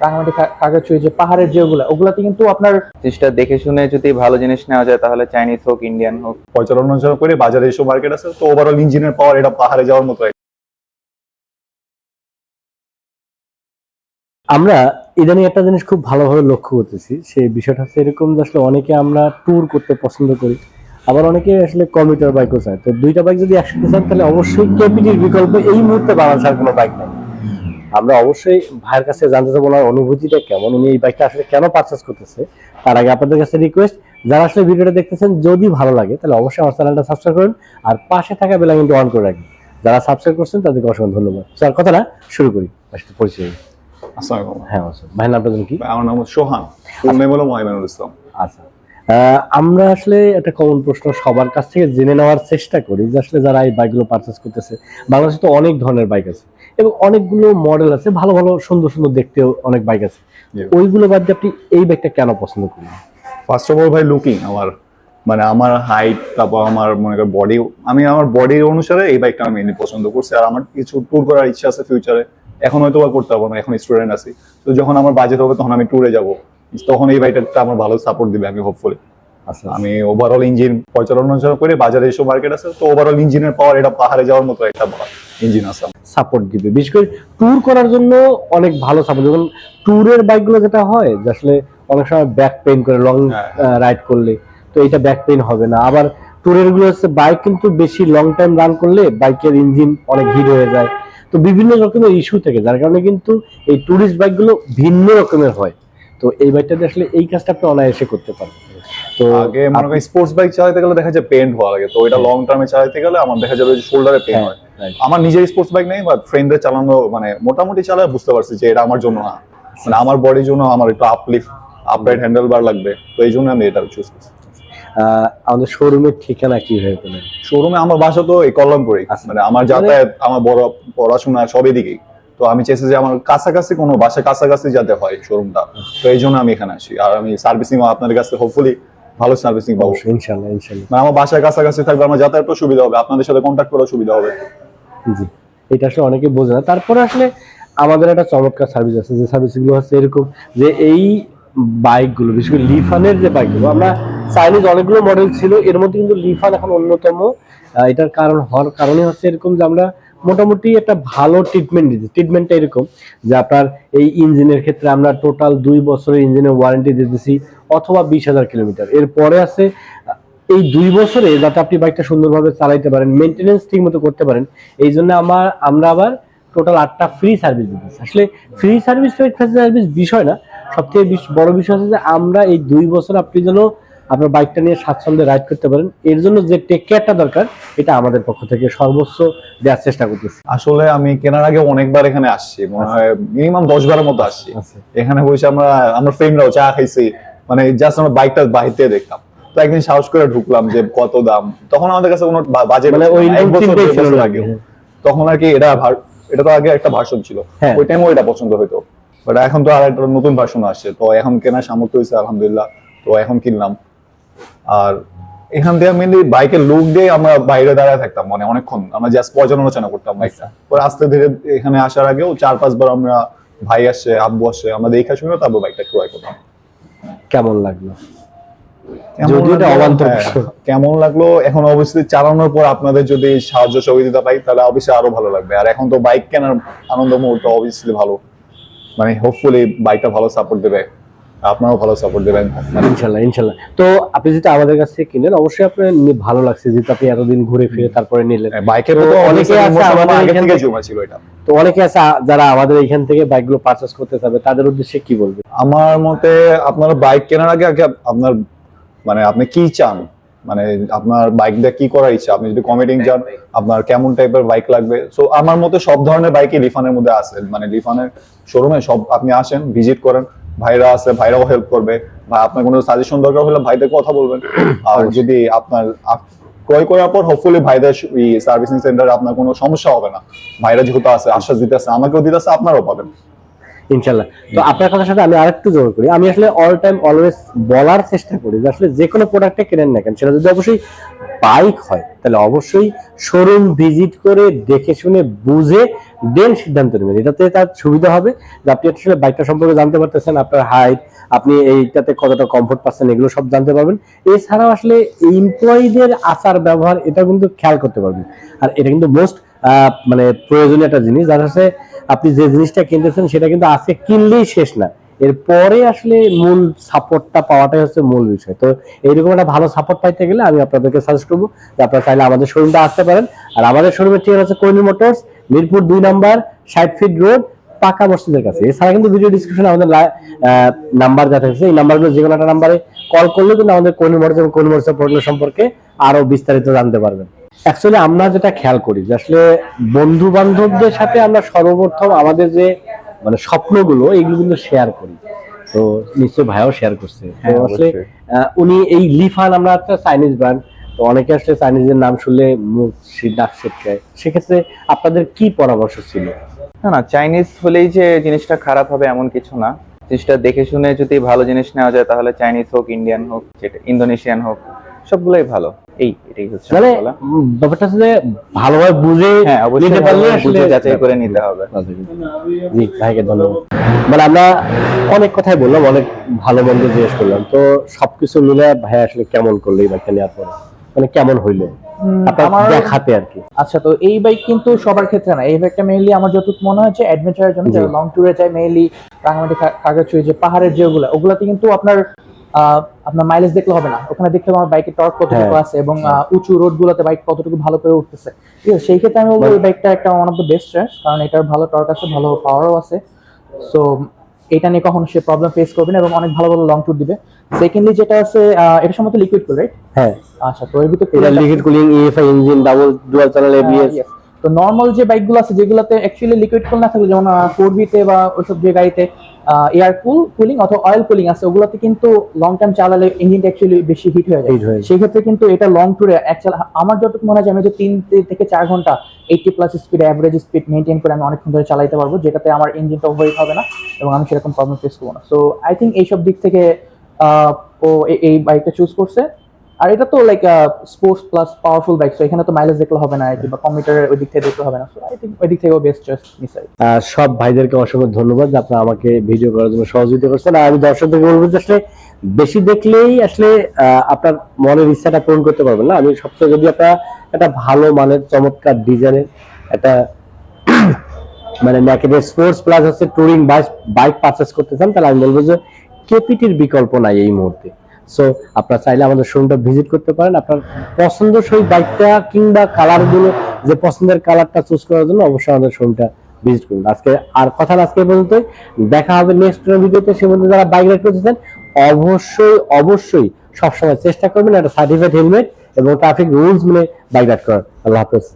রাঙামাটি যে পাহাড়ের যেগুলো ওগুলাতে কিন্তু আপনার জিনিসটা দেখে শুনে যদি ভালো জিনিস নেওয়া যায় তাহলে চাইনিজ হোক ইন্ডিয়ান হোক। পর্যালোচনা করে বাজারে এসব মার্কেট আছে তো ওভারঅল ইঞ্জিনের পাওয়ার এটা পাহাড়ে যাওয়ার মতো আমরা ইদানিং একটা জিনিস খুব ভালোভাবে লক্ষ্য করতেছি সেই বিষয়টা হচ্ছে এরকম যে আসলে অনেকে আমরা ট্যুর করতে পছন্দ করি আবার অনেকে আসলে কমিউটার বাইকও চায়। তো দুইটা বাইক যদি একসাথে চান তাহলে অবশ্যই কেপিটির বিকল্প এই মুহূর্তে বাংলাদেশের কোনো বাইক নাই। আমরা অবশ্যই ভাইয়ের কাছে জানতে চাবো ওনার অনুভূতিটা কেমন? উনি এই বাইকটা আসলে কেন পারচেস করতেছে? তার আগে আপনাদের কাছে রিকোয়েস্ট যারা আসলে ভিডিওটা দেখতেছেন যদি ভালো লাগে তাহলে অবশ্যই আমার চ্যানেলটা সাবস্ক্রাইব করুন আর পাশে থাকা বেলা কিন্তু অন করে রাখবেন। যারা সাবস্ক্রাইব করছেন তাদেরকে অসংখ্য ধন্যবাদ। স্যার কথাটা শুরু করি। আসলে পরিচয় হ্যাঁ ভাইয়ের নামটা কি? আমার নাম সোহান। হলো মহিমানুল ইসলাম। আচ্ছা। আমরা আসলে একটা কমন প্রশ্ন সবার কাছ থেকে জেনে নেওয়ার চেষ্টা করি যে আসলে যারা এই বাইকগুলো পারচেস করতেছে বাংলাদেশে তো অনেক ধরনের বাইক আছে। এবং অনেকগুলো মডেল আছে ভালো ভালো সুন্দর সুন্দর দেখতে অনেক বাইক আছে। ওইগুলো বাদ দিয়ে আপনি এই বাইকটা কেন পছন্দ করেন ফার্স্ট অফ অল ভাই লুকিং আমার মানে আমার হাইট তারপর আমার মনে করেন বডি আমি আমার বডির অনুসারে এই বাইকটা আমি মেনলি পছন্দ করছি। আর আমার কিছু ট্যুর করার ইচ্ছা আছে ফিউচারে এখন হয়তো বা করতে পারব না এখন স্টুডেন্ট আছি। তো যখন আমার বাজেট হবে তখন আমি ট্যুরে যাব। তখন এই বাইকটা আমার ভালো সাপোর্ট দিবে আমি হোপফুলি আমি ওভারঅল ইঞ্জিন পর্যালোচনা করে বাজারে এসব মার্কেট আছে তো ওভারঅল ইঞ্জিনের পাওয়ার এটা পাহাড়ে যাওয়ার মতো একটা ইঞ্জিন আছে সাপোর্ট দিবে। বিশেষ করে ট্যুর করার জন্য অনেক ভালো সাপোর্ট যখন ট্যুরের বাইকগুলো যেটা হয় যে আসলে অনেক সময় ব্যাক পেইন করে লং হ্যাঁ। রাইড করলে তো এটা ব্যাক পেইন হবে না। আবার ট্যুরেরগুলো হচ্ছে বাইক কিন্তু বেশি লং টাইম রান করলে বাইকের ইঞ্জিন অনেক হিট হয়ে যায়। তো বিভিন্ন রকমের ইস্যু থেকে যার কারণে কিন্তু এই ট্যুরিস্ট বাইকগুলো ভিন্ন রকমের হয়। তো এই বাইকটাতে আসলে এই কাজটা আপনি অনায়াসে করতে পারবেন। তো আগে মনে করেন স্পোর্টস বাইক চালাতে গেলে দেখা যায় পেন্ট হওয়া লাগে। তো এটা লং টার্মে চালাতে গেলে আমার দেখা যাবে শোল্ডারে পেন হ্যাঁ, হয়। আমার নিজের স্পোর্টস বাইক নেই বাট ফ্রেন্ডদের চালানো মানে মোটামুটি চালায় বুঝতে পারছি যে এটা আমার জন্য না। মানে আমার বডির জন্য আমার একটু আপলিফট আপরাইট হ্যান্ডেল বার লাগবে। তো এই জন্য আমি এটা চুজ করছি। আমাদের শোরুমের ঠিকানা কি হয়ে পেলেন শোরুমে আমার বাসা তো এই কল্যাণপুরে আচ্ছা। মানে আমার যাতায়াত আমার বড় পড়াশোনা সব এদিকেই। তো আমি চেয়েছি যে আমার কাছাকাছি কোনো বাসা কাছাকাছি যাতে হয় শোরুমটা তো এই জন্য আমি এখানে আসি আর আমি সার্ভিসিং আপনাদের কাছে হোপফুলি ভালো সার্ভিসিং পাবো। অবশ্যই ইনশাল্লাহ ইনশাল্লাহ। মানে আমার বাসার কাছাকাছি থাকবে আমার যাতায়াতও সুবিধা হবে আপনাদের সাথে কন্ট্যাক্ট করার সুবিধা হবে। জি এটা আসলে অনেকে বোঝে না। তারপরে আসলে আমাদের একটা চমৎকার সার্ভিস আছে যে সার্ভিসগুলো হচ্ছে এরকম যে এই বাইকগুলো বিশেষ করে লিফানের যে বাইকগুলো আমরা চাইনিজ অনেকগুলো মডেল ছিল এর মধ্যে কিন্তু লিফান এখন অন্যতম। এটার কারণ হওয়ার কারণে হচ্ছে এরকম যে আমরা মোটামুটি একটা ভালো ট্রিটমেন্ট দিতে ট্রিটমেন্টটা এরকম যে আপনার এই ইঞ্জিনের ক্ষেত্রে আমরা টোটাল দুই বছরের ইঞ্জিনের ওয়ারেন্টি দিতেছি অথবা বিশ হাজার কিলোমিটার এরপরে আছে, এই দুই বছরে যাতে আপনি বাইকটা সুন্দরভাবে চালাইতে পারেন মেনটেনেন্স ঠিক মতো করতে পারেন, এই জন্য আমার, আমরা আবার টোটাল আটটা ফ্রি সার্ভিস দিতেছি আসলে ফ্রি সার্ভিস সার্ভিস বিষয় না, সবথেকে বড় বিষয় হচ্ছে যে আমরা এই দুই বছর আপনি যেন আপনার বাইকটা নিয়ে স্বাচ্ছন্দ্যে রাইড করতে পারেন। এর জন্য যে টেক কেয়ারটা দরকার এটা আমাদের পক্ষ থেকে সর্বোচ্চ দেওয়ার চেষ্টা করতেছি। আসলে আমি কেনার আগে অনেকবার এখানে আসছি মনে হয় মিনিমাম দশ বারের মতো আসছি। আচ্ছা। এখানে বসে আমরা আমরা ফ্রেন্ডরাও চা খাইছি মানে জাস্ট আমরা বাইকটা বাহিতে দেখতাম তো একদিন সাহস করে ঢুকলাম যে কত দাম। তখন আমাদের কাছে কোনো বাজেট মানে ওই আগে। তখন আর কি এটা এটা তো আগে একটা ভার্সন ছিল। হ্যাঁ। ওই টাইমও এটা পছন্দ হতো বাট এখন তো আর একটা নতুন ভার্সন আসছে। তো এখন কেনার সামর্থ্য হয়েছে আলহামদুলিল্লাহ। তো এখন কিনলাম। আর এখান থেকে মেনলি বাইকের লুক দিয়ে আমরা বাইরে দাঁড়ায় থাকতাম মানে অনেকক্ষণ। আমরা জাস্ট পর্যালোচনা করতাম বাইকটা পরে আস্তে ধীরে এখানে আসার আগেও চার পাঁচবার আমরা ভাই আসছে আব্বু আসছে আমরা দেখা শুনে তারপর বাইকটা ক্রয় করতাম। কেমন লাগল? কেমন লাগল? হ্যাঁ, লাগল? এখন অবশ্যই চালানোর পর আপনাদের যদি সাহায্য সহযোগিতা পাই তাহলে অবশ্যই আরও ভালো লাগবে। আর এখন তো বাইক কেনার আনন্দ মুহূর্ত অবভিয়াসলি ভালো। মানে হোপফুলি বাইকটা ভালো সাপোর্ট দেবে। আপনারাও ভালো সাপোর্ট দেবেন। ইনশাল্লাহ ইনশাল্লাহ। তো আপনি যেটা আমাদের কাছ থেকে কিনলেন অবশ্যই আপনার ভালো লাগছে যেহেতু আপনি এতদিন ঘুরে ফিরে তারপরে নিলেন। বাইকের তো তো অনেকে আছে আমাদের আগে এখান থেকে জমা ছিল এটা। তো অনেকে আছে যারা আমাদের এখান থেকে বাইকগুলো পারচেস করতে চাবে তাদের উদ্দেশ্যে কি বলবে আমার মতে আপনার বাইক কেনার আগে আগে আপনার মানে আপনি কি চান? মানে আপনার বাইক দিয়ে কি করার ইচ্ছা? আপনি যদি কমেডিং যান আপনার কেমন টাইপের বাইক লাগবে? সো আমার মতে সব ধরনের বাইকই লিফানের মধ্যে আছে। মানে লিফানের শোরুমে সব আপনি আসেন ভিজিট করেন। ভাইরা আছে ভাইরাও হেল্প করবে। বা আপনার কোনো সাজেশন দরকার হলে ভাইদের কথা বলবেন। আর যদি আপনার ক্রয় করার পর হোপফুলি ভাইদের সার্ভিসিং সেন্টারে আপনার কোনো সমস্যা হবে না। ভাইরা যেহেতু আছে আশ্বাস দিতেছে আমাকেও দিতেছে আপনারও পাবেন। ইনশাল্লাহ তো আপনার কথার সাথে আমি আরেকটু জোর করি। আমি আসলে অল টাইম অলওয়েজ বলার চেষ্টা করি যে আসলে যে কোনো প্রোডাক্টে কেনেন না কেন, সেটা যদি অবশ্যই বাইক হয়, তাহলে অবশ্যই শোরুম ভিজিট করে দেখে শুনে বুঝে দেন সিদ্ধান্ত নেবেন। এটাতে তার সুবিধা হবে যে আপনি আসলে বাইকটা সম্পর্কে জানতে পারতেছেন, আপনার হাইট আপনি এইটাতে কতটা কমফোর্ট পাচ্ছেন, এগুলো সব জানতে পারবেন। এছাড়াও আসলে এমপ্লয়ীদের আচার, ব্যবহার, এটা কিন্তু খেয়াল করতে পারবেন। আর এটা কিন্তু মোস্ট মানে প্রয়োজনীয় একটা জিনিস, যার হচ্ছে আপনি যে জিনিসটা কিনতেছেন সেটা কিন্তু আজকে কিনলেই শেষ না। এরপরে আসলে মূল সাপোর্টটা পাওয়াটাই হচ্ছে মূল বিষয়। তো এইরকম একটা ভালো সাপোর্ট পাইতে গেলে আমি আপনাদেরকে সাজেস্ট করব যে আপনারা চাইলে আমাদের শোরুমটা আসতে পারেন। আর আমাদের শোরুমের ঠিকানা হচ্ছে কোহিনী মোটরস, মিরপুর দুই নাম্বার, ষাট ফিট রোড, পাকা মসজিদের কাছে। এছাড়া কিন্তু ভিডিও ডিসক্রিপশনে আমাদের নাম্বার যা থাকছে। এই নাম্বারগুলো যে কোনো একটা নাম্বারে কল করলে কিন্তু আমাদের কোহিনী মোটরস এবং কোহিনী মোটরসের প্রোডাক্ট সম্পর্কে আরও বিস্তারিত জানতে পারবেন। অ্যাকচুয়ালি আমরা যেটা খেয়াল করি যে আসলে বন্ধু বান্ধবদের সাথে আমরা সর্বপ্রথম আমাদের যে মানে স্বপ্নগুলো এগুলো কিন্তু শেয়ার করি। তো নিশ্চয়ই ভাইও শেয়ার করছে। তো হ্যাঁ, আসলে উনি এই লিফান আমরা একটা চাইনিজ ব্র্যান্ড তো অনেকে আসলে চাইনিজের নাম শুনলে মুখ সে ডাক ছিটকায় সেক্ষেত্রে আপনাদের কি পরামর্শ ছিল? না না চাইনিজ হলেই যে জিনিসটা খারাপ হবে এমন কিছু না। জিনিসটা দেখে শুনে যদি ভালো জিনিস নেওয়া যায় তাহলে চাইনিজ হোক ইন্ডিয়ান হোক যেটা ইন্দোনেশিয়ান হোক সবগুলোই ভালো। এই এটাই হচ্ছে মানে ব্যাপারটা হচ্ছে যে ভালোভাবে বুঝে হ্যাঁ নিতে পারলে বুঝে যাচাই করে নিতে হবে। জি ভাইকে ধন্যবাদ। মানে আমরা অনেক কথাই বললাম অনেক ভালো মন্দ জিজ্ঞেস করলাম। তো সবকিছু মিলে ভাই আসলে কেমন করল এই বাইকটা নেওয়ার পরে? মানে কেমন হইল? আমার দেখাতে আর কি। আচ্ছা তো এই বাইক কিন্তু সবার ক্ষেত্রে না। এই বাইকটা মেইনলি আমার যতটুকু মনে হচ্ছে অ্যাডভেঞ্চারের জন্য যারা লং ট্যুরে যায় মেইনলি রাঙামাটি কাগাছুই যে পাহাড়ের যেগুলো ওগুলাতে কিন্তু আপনার আপনার মাইলেজ দেখলে হবে না। ওখানে দেখলে আমার বাইকের টর্ক কতটুকু হ্যাঁ। আছে এবং উঁচু রোড গুলোতে বাইক কতটুকু ভালো করে উঠতেছে। ঠিক আছে সেই ক্ষেত্রে আমি বলব এই বাইকটা একটা one of the best choice কারণ এটার ভালো টর্ক আছে ভালো পাওয়ারও আছে। সো এটা নিয়ে কখনো সে প্রবলেম ফেস করবে না এবং অনেক ভালো ভালো লং ট্যুর দিবে। সেকেন্ডলি যেটা আছে এটা সম্ভবত লিকুইড কুল রাইট হ্যাঁ। আচ্ছা তো এর ভিতরে এটা liquid cooling EFI engine double dual channel ABS. তো নর্মাল যে বাইকগুলো আছে যেগুলোতে অ্যাকচুয়ালি লিকুইড কুল না থাকলে যেমন ফোর বিতে বা ওইসব যে গাড়িতে এয়ার কুল কুলিং অথবা অয়েল কুলিং আছে ওগুলোতে কিন্তু লং টাইম চালালে ইঞ্জিনটা অ্যাকচুয়ালি বেশি হিট হয়ে যায়। সেই ক্ষেত্রে কিন্তু এটা লং ট্যুরে আমার যতটুকু মনে হয় আমি যে তিন থেকে চার ঘণ্টা eighty plus speed average speed maintain করে আমি অনেকক্ষণ ধরে চালাইতে পারব যেটাতে আমার ইঞ্জিনটা ওভারহিট হবে না এবং আমি সেরকম প্রবলেম ফেস করব না। সো আই থিঙ্ক এইসব দিক থেকে ও এই বাইকটা চুজ করছে। আর এটা তো like sports plus powerful bike তো এখানে তো মাইলেজ দেখলে হবে না কিংবা কি, বা কম্পিউটারের ওই দিক থেকে দেখলে হবে না সো আই থিঙ্ক ওই দিক থেকেও বেস্ট চয়েস নিশ্চয় সব ভাইদেরকে অসংখ্য ধন্যবাদ, যে আপনারা আমাকে ভিডিও করার জন্য সহযোগিতা করছেন, আর আমি দর্শকদেরকে বলব যে আসলে বেশি দেখলেই আসলে আপনার মনের ইচ্ছাটা পূরণ করতে পারবেন না। আমি সবচেয়ে যদি আপনারা একটা ভালো মানের চমৎকার ডিজাইনের একটা মানে ন্যাকেডের স্পোর্টস প্লাস হচ্ছে টুরিং বাইক বাইক পারচেস করতে চান, তাহলে আমি বলব যে কেপিটির বিকল্প নাই এই মুহূর্তে। সো আপনারা চাইলে আমাদের শোরুমটা ভিজিট করতে পারেন। আপনার পছন্দসই বাইকটা কিংবা কালারগুলো যে পছন্দের কালারটা চুজ করার জন্য অবশ্যই আমাদের শোরুমটা ভিজিট করুন। আজকে আর কথা আজকে পর্যন্ত দেখা হবে নেক্সট ভিডিওতে সে মধ্যে যারা বাইক রাইড করতে চান অবশ্যই অবশ্যই সবসময় চেষ্টা করবেন একটা সার্টিফাইড হেলমেট এবং ট্রাফিক রুলস মেনে বাইক রাইড করার। আল্লাহ হাফেজ।